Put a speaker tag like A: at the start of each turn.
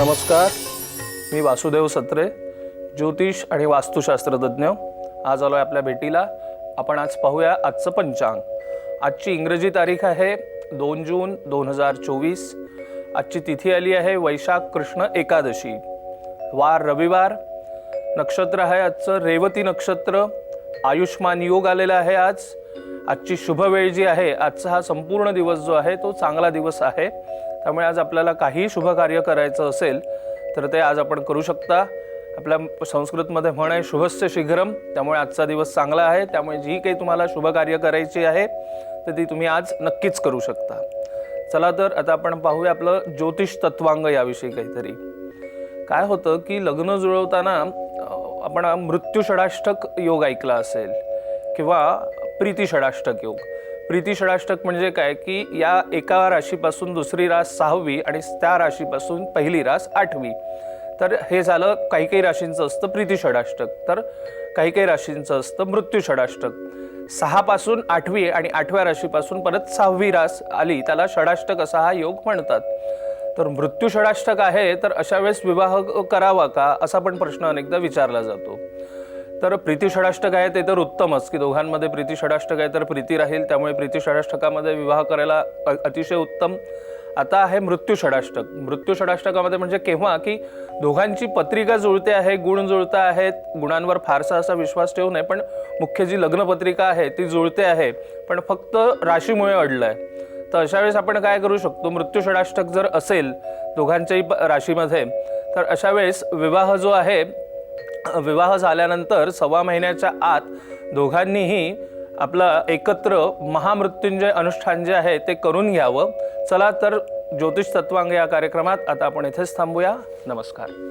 A: नमस्कार. मी वासुदेव सत्रे ज्योतिष आणि वास्तुशास्त्रतज्ञ आज आलो आहे आपल्या भेटीला. आपण आज पाहूया आजचं पंचांग. आजची इंग्रजी तारीख आहे दोन जून दोन हजार चोवीस. आजची तिथी आली आहे वैशाख कृष्ण एकादशी. वार रविवार. नक्षत्र आहे आजचं रेवती नक्षत्र. आयुष्मान योग आलेला आहे आज. आजची शुभ वेळ जी आहे आजचा हा संपूर्ण दिवस जो आहे तो चांगला दिवस आहे. त्यामुळे आज आपल्याला काही शुभ कार्य करायचं असेल तर ते आज आपण करू शकता. आपल्या संस्कृतमध्ये म्हण आहे शुभस्य शीघ्रम. त्यामुळे आजचा दिवस चांगला आहे. त्यामुळे जी काही तुम्हाला शुभ कार्य करायची आहे तर ती तुम्ही आज नक्कीच करू शकता. चला तर आता आपण पाहूया आपलं ज्योतिष तत्वांग याविषयी काहीतरी. काय होतं की लग्न जुळवताना आपण मृत्यू षडाष्टक योग ऐकला असेल किंवा प्रीती षडाष्टक योग. प्रीती षडाष्टक म्हणजे काय? की या एका राशीपासून दुसरी रास सहावी आणि त्या राशीपासून पहिली रास आठवी. तर हे झालं काही काही राशींचं असतं प्रीती षडाष्टक. तर काही काही राशींचं असतं मृत्यू षडाष्टक. सहापासून आठवी आणि आठव्या राशीपासून परत सहावी रास आली त्याला षडाष्टक असा हा योग म्हणतात. तर मृत्यू षडाष्टक आहे तर अशा वेळेस विवाह करावा का? असा पण प्रश्न अनेकदा विचारला जातो. तर प्रीती षडाष्टक आहे ते तर उत्तमच की दोघांमध्ये प्रीती षडाष्टक आहे तर प्रीती राहील त्यामुळे प्रीती षडाष्टकामध्ये विवाह करायला अतिशय उत्तम. आता आहे मृत्यू षडाष्टक. मृत्यू षडाष्टकामध्ये म्हणजे केव्हा? की दोघांची पत्रिका जुळते आहे गुण जुळता आहेत गुणांवर फारसा असा विश्वास ठेवू नये पण मुख्य जी लग्नपत्रिका आहे ती जुळते आहे पण फक्त राशीमुळे अडलं आहे तर अशा वेळेस आपण काय करू शकतो? मृत्यू षडाष्टक जर असेल दोघांच्याही प- राशीमध्ये तर अशा वेळेस विवाह जो आहे विवाह झाल्यानंतर सव्वा महिन्याच्या आत दोघांनीही आपलं एकत्र महामृत्युंजय अनुष्ठान जे आहे ते करून घ्यावं. चला तर ज्योतिष तत्वांग या कार्यक्रमात आता आपण इथेच थांबूया. नमस्कार.